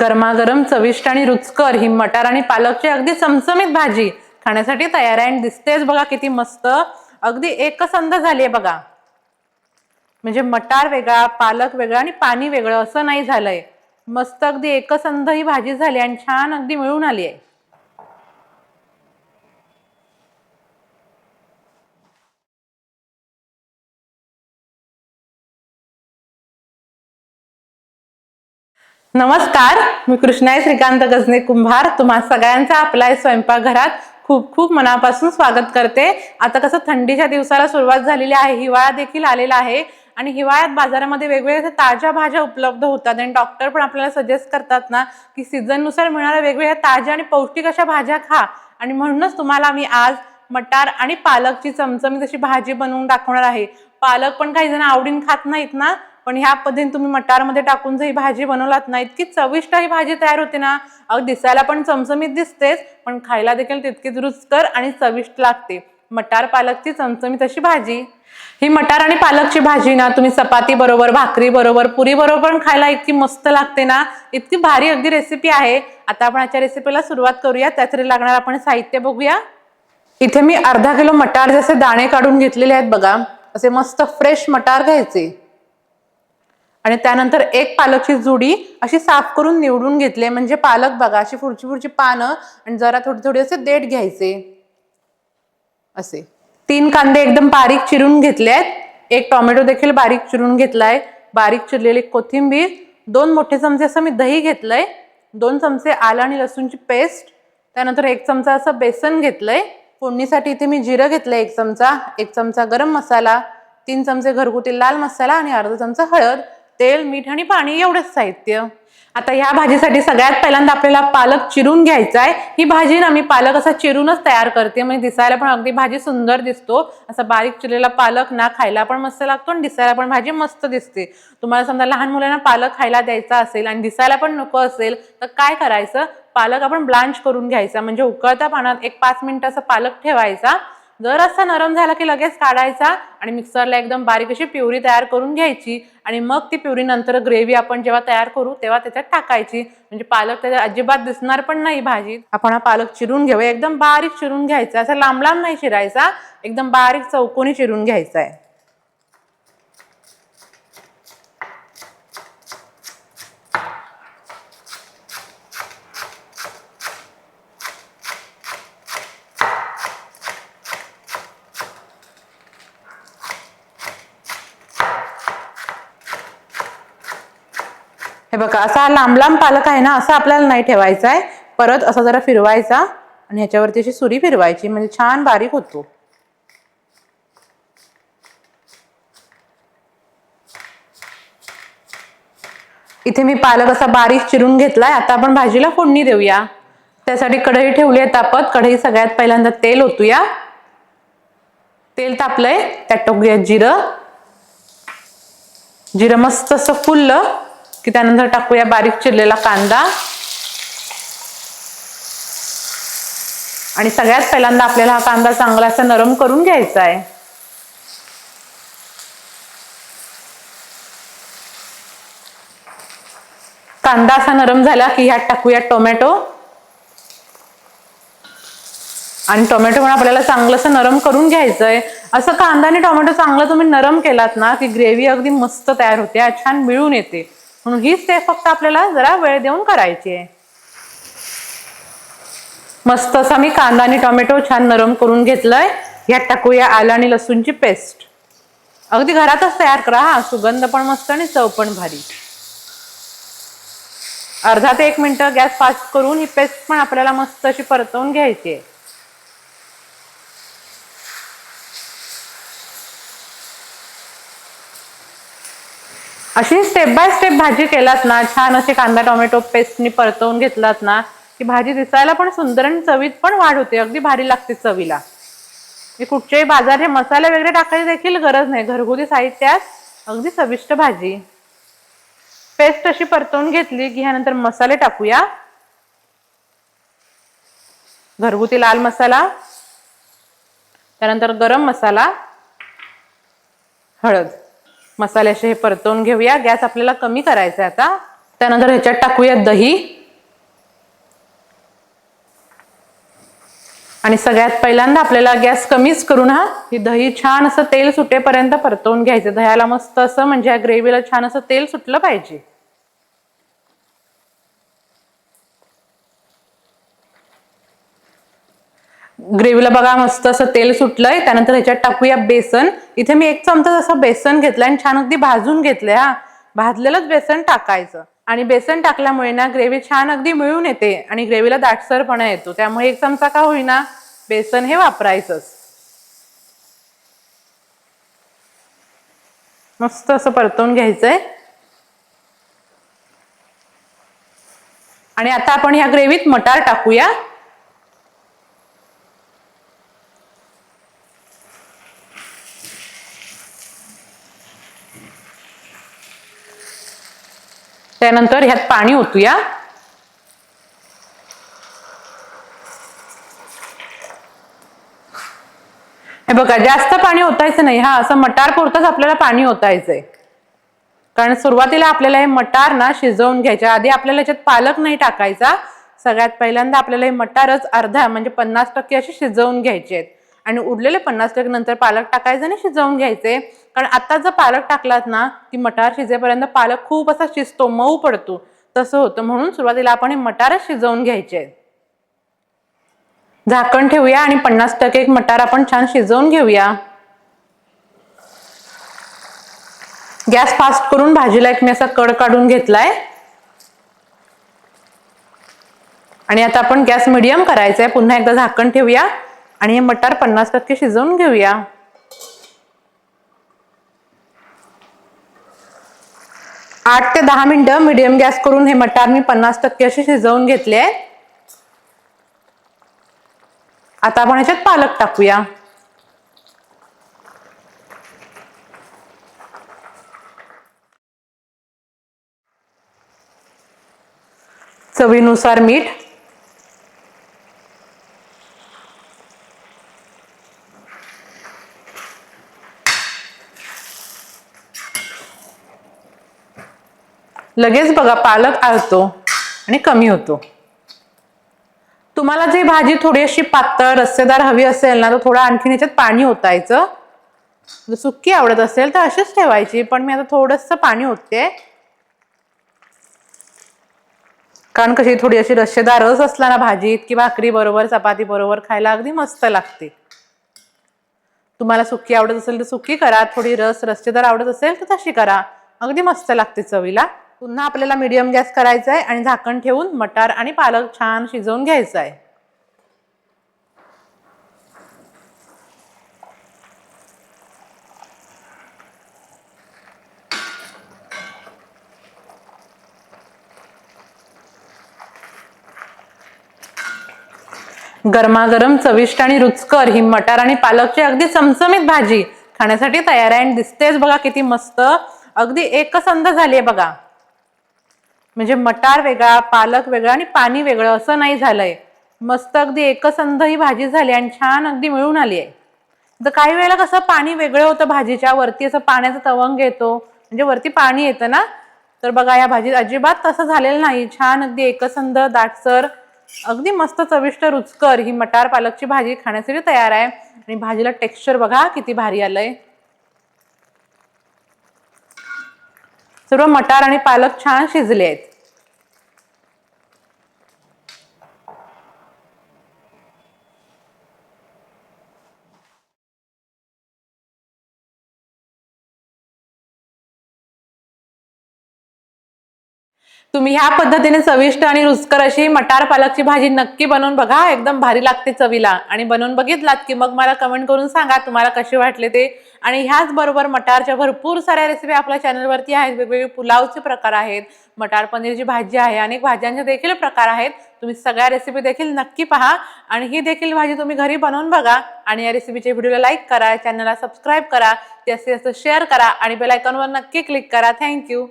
गरमागरम चविष्ट आणि रुचकर ही मटार आणि पालकची अगदी चमचमीत भाजी खाण्यासाठी तयार आहे. आणि दिसतेच बघा किती मस्त. अगदी एकसंध झाली आहे बघा. म्हणजे मटार वेगळा पालक वेगळा आणि पाणी वेगळं असं नाही झालंय. मस्त अगदी एकसंध ही भाजी झाली आणि छान अगदी मिळून आली आहे नमस्कार मी कृष्णाई श्रीकांत गजने कुंभार. तुम्हा सगळ्यांचा आपल्या स्वयंपाकघरात खूप खूप मनापासून स्वागत करते. आता कसं थंडीच्या दिवसाला सुरुवात झालेली आहे हिवाळा देखील आलेला आहे आणि हिवाळ्यात बाजारामध्ये वेगवेगळ्या ताज्या भाज्या उपलब्ध होतात आणि डॉक्टर पण आपल्याला सजेस्ट करतात ना की सीझननुसार मिळणाऱ्या वेगवेगळ्या ताज्या आणि पौष्टिक अशा भाज्या खा. आणि म्हणूनच तुम्हाला मी आज मटार आणि पालकची चमचमीत अशी भाजी बनवून दाखवणार आहे. पालक पण काही जण आवडीन खात नाहीत ना? पण ह्या पद्धतीने तुम्ही मटारमध्ये टाकून जर ही भाजी बनवलात ना इतकी चविष्ट ही भाजी तयार होते ना अगदी दिसायला पण चमचमीत दिसतेच पण खायला देखील तितकीच रुचकर आणि चविष्ट लागते. मटार पालकची चमचमीत अशी भाजी. ही मटार आणि पालकची भाजी ना तुम्ही चपाती बरोबर भाकरी बरोबर पुरी बरोबर पण खायला इतकी मस्त लागते ना इतकी भारी अगदी रेसिपी आहे. आता आपण याच्या रेसिपीला सुरुवात करूया त्यासाठी लागणार आपण साहित्य बघूया. इथे मी अर्धा किलो मटार जसे दाणे काढून घेतलेले आहेत बघा असे मस्त फ्रेश मटार घ्यायचे. आणि त्यानंतर एक पालकची जुडी अशी साफ करून निवडून घेतले म्हणजे पालक बघा अशी पुढची पुढची पानं आणि जरा थोडी थोडी असे देठ घ्यायचे. असे. तीन कांदे एकदम बारीक चिरून घेतले आहेत. एक टोमॅटो देखील बारीक चिरून घेतलाय. बारीक चिरलेली कोथिंबीर दोन मोठे चमचे असं मी दही घेतलंय. दोन चमचे आलं आणि लसूणची पेस्ट. त्यानंतर एक चमचा असं बेसन घेतलंय. फोडणीसाठी इथे मी जिरं घेतलंय एक चमचा एक चमचा गरम मसाला तीन चमचे घरगुती लाल मसाला आणि अर्धा चमचा हळद. तेल मीठ आणि पाणी एवढंच साहित्य. आता ह्या भाजीसाठी सगळ्यात पहिल्यांदा आपल्याला पालक चिरून घ्यायचा आहे ही भाजी ना मी पालक असा चिरूनच तयार करते. म्हणजे दिसायला पण अगदी भाजी सुंदर दिसतो. असा बारीक चिरलेला पालक ना खायला पण मस्त लागतो आणि दिसायला पण भाजी मस्त दिसते. तुम्हाला समजा लहान मुलांना पालक खायला द्यायचा असेल आणि दिसायला पण नको असेल तर काय करायचं? पालक आपण ब्लांच करून घ्यायचा. म्हणजे उकळत्या पाण्यात एक पाच मिनिटं असं पालक ठेवायचा. जर असा नरम झाला की लगेच काढायचा आणि मिक्सरला एकदम बारीक अशी प्युरी तयार करून घ्यायची आणि मग ती प्युरी नंतर ग्रेव्ही आपण जेव्हा तयार करू तेव्हा त्याच्यात टाकायची. म्हणजे पालक त्याच्यात अजिबात दिसणार पण नाही भाजीत. आपण हा पालक चिरून घेऊया. एकदम बारीक चिरून घ्यायचा. असा लांब लांब नाही चिरायचा. एकदम बारीक चौकोनी चिरून घ्यायचा आहे. हे बघा असा लांब लांब पालक आहे ना असा आपल्याला नाही ठेवायचा आहे. परत असा जरा फिरवायचा आणि ह्याच्यावरती अशी सुरी फिरवायची म्हणजे छान बारीक होतो. इथे मी पालक असा बारीक चिरून घेतलाय. आता आपण भाजीला फोडणी देऊया. त्यासाठी कढई ठेवली आहे तापत. कढई सगळ्यात पहिल्यांदा तेल ओतूया. तेल तापलंय. त्यात टाकूया जिरं. जिरं मस्त असं फुललं. की त्यानंतर टाकूया बारीक चिरलेला कांदा. आणि सगळ्यात पहिल्यांदा आपल्याला हा कांदा चांगला असा नरम करून घ्यायचा आहे कांदा असा नरम झाला की ह्यात टाकूया टोमॅटो. आणि टोमॅटो पण आपल्याला चांगलं असं नरम करून घ्यायचंय. असं कांदा आणि टोमॅटो चांगलं तुम्ही नरम केलात ना की ग्रेव्ही अगदी मस्त तयार होते छान मिळून येते. म्हणून ही स्टेप फक्त आपल्याला जरा वेळ देऊन करायची आहे. मस्त असा मी कांदा आणि टोमॅटो छान नरम करून घेतलंय. ह्यात टाकूया आलं आणि लसूणची पेस्ट. अगदी घरातच तयार करा हा. सुगंध पण मस्त आणि चव पण भारी. अर्धा ते एक मिनटं गॅस फास्ट करून ही पेस्ट पण आपल्याला मस्त अशी परतवून घ्यायची आहे. अशी स्टेप बाय स्टेप भाजी केलात ना छान असे कांदा टोमॅटो पेस्टनी परतवून घेतलात ना की भाजी दिसायला पण सुंदर आणि चवीत पण वाढ होते अगदी भारी लागते चवीला. म्हणजे कुठच्याही बाजारचे मसाले वगैरे टाकायची देखील गरज नाही घरगुती साहित्यात अगदी चविष्ट भाजी. पेस्ट अशी परतवून घेतली की ह्यानंतर मसाले टाकूया. घरगुती लाल मसाला त्यानंतर गरम मसाला हळद. मसाल्याचे हे परतवून घेऊया. गॅस आपल्याला कमी करायचा आहे आता. त्यानंतर ह्याच्यात टाकूया दही. आणि सगळ्यात पहिल्यांदा आपल्याला गॅस कमीच करून हा ही दही छान असं तेल सुटेपर्यंत परतवून घ्यायचं. दह्याला मस्त असं म्हणजे या ग्रेव्हीला छान असं तेल सुटलं पाहिजे. ग्रेव्हीला बघा मस्त असं तेल सुटलंय. त्यानंतर ह्याच्यात टाकूया बेसन. इथे मी एक चमचा असं बेसन घेतलंय आणि छान अगदी भाजून घेतलंय हा. भाजलेलंच बेसन टाकायचं. आणि बेसन टाकल्यामुळे ना ग्रेव्ही छान अगदी मिळून येते आणि ग्रेव्हीला दाटसरपणा येतो. त्यामुळे एक चमचा का होईना बेसन हे वापरायचंच. मस्त असं परतवून घ्यायचंय. आणि आता आपण ह्या ग्रेव्हीत मटार टाकूया. त्यानंतर ह्यात पाणी ओतूया. हे बघा जास्त पाणी ओतायचं नाही. हा असं मटार पुरतच आपल्याला पाणी ओतायचंय. कारण सुरुवातीला आपल्याला हे मटार ना शिजवून घ्यायचे आधी आपल्याला याच्यात पालक नाही टाकायचा. सगळ्यात पहिल्यांदा आपल्याला हे मटारच अर्धा म्हणजे पन्नास टक्के असे शिजवून घ्यायचे आहेत. आणि उरलेले पन्नास टक्के नंतर पालक टाकायचं आणि शिजवून घ्यायचे. कारण आता जर पालक टाकलात ना की मटार शिजेपर्यंत पालक खूप असा शिजतो मऊ पडतो तसं होतं. म्हणून सुरुवातीला आपण हे मटारच शिजवून घ्यायचे. झाकण ठेवूया आणि पन्नास टक्के एक मटार आपण छान शिजवून घेऊया. गॅस फास्ट करून भाजीला एक मी असा कड काढून घेतलाय. आणि आता आपण गॅस मिडियम करायचा आहे पुन्हा एकदा झाकण ठेवूया. आणि हे मटार पन्नास टक्के शिजवून घेऊया. आठ ते दहा मिनिटं मिडियम गॅस करून हे मटार मी पन्नास टक्के असे शिजवून घेतले. आता आपण ह्याच्यात पालक टाकूया. चवीनुसार मीठ लगेच बघा पालक आळतो आणि कमी होतो. तुम्हाला जी भाजी थोडी अशी पातळ रस्सेदार हवी असेल ना तर थोडं आणखीन याच्यात पाणी ओतायचं. जर सुक्की आवडत असेल तर अशीच ठेवायची पण मी आता थोडंसं पाणी ओतते. कारण कशी थोडी अशी रस्सेदार रस असला ना भाजीत किंवा भाकरी बरोबर चपाती बरोबर खायला अगदी मस्त लागते. तुम्हाला सुकी आवडत असेल तर सुकी करा थोडी रस रस्सेदार आवडत असेल तर तशी करा. अगदी मस्त लागते चवीला. पुन्हा आपल्याला मीडियम गॅस करायचा आहे आणि झाकण ठेवून मटार आणि पालक छान शिजवून घ्यायचा आहे गरमागरम चविष्ट आणि रुचकर ही मटार आणि पालकची अगदी चमचमीत भाजी खाण्यासाठी तयार आहे आणि दिसतेच बघा किती मस्त. अगदी एकसंध झाली आहे बघा. म्हणजे मटार वेगळा पालक वेगळा आणि पाणी वेगळं असं नाही झालंय. मस्त अगदी एकसंध ही भाजी झाली आणि छान अगदी मिळून आली आहे. तर काही वेळेला कसं पाणी वेगळं होतं भाजीच्या वरती असं पाण्याचा तवंग येतो. म्हणजे वरती पाणी येतं ना? तर बघा या भाजीत अजिबात तसं झालेलं नाही. छान अगदी एकसंध दाटसर अगदी मस्त चविष्ट रुचकर ही मटार पालकची भाजी खाण्यासाठी तयार आहे. आणि भाजीला टेक्स्चर बघा किती भारी आलंय. सर्व मटार आणि पालक छान शिजले आहेत. तुम्ही ह्या पद्धतीने चविष्ट आणि रुचकर अशी मटार पालकची भाजी नक्की बनवून बघा. एकदम भारी लागते चवीला. आणि बनवून बघितलात की मग मला कमेंट करून सांगा तुम्हाला कसे वाटले ते. आणि ह्याच बरोबर मटारच्या भरपूर साऱ्या रेसिपी आपल्या चॅनलवरती आहेत. वेगवेगळे पुलावचे प्रकार आहेत. मटार पनीरची भाजी आहे. अनेक भाज्यांचे देखील प्रकार आहेत. तुम्ही सगळ्या रेसिपी देखील नक्की पहा. आणि ही देखील भाजी तुम्ही घरी बनवून बघा. आणि या रेसिपीच्या व्हिडिओला लाईक करा. चॅनलला सबस्क्राईब करा. जास्तीत जास्त शेअर करा. आणि बेलायकॉनवर नक्की क्लिक करा. थँक्यू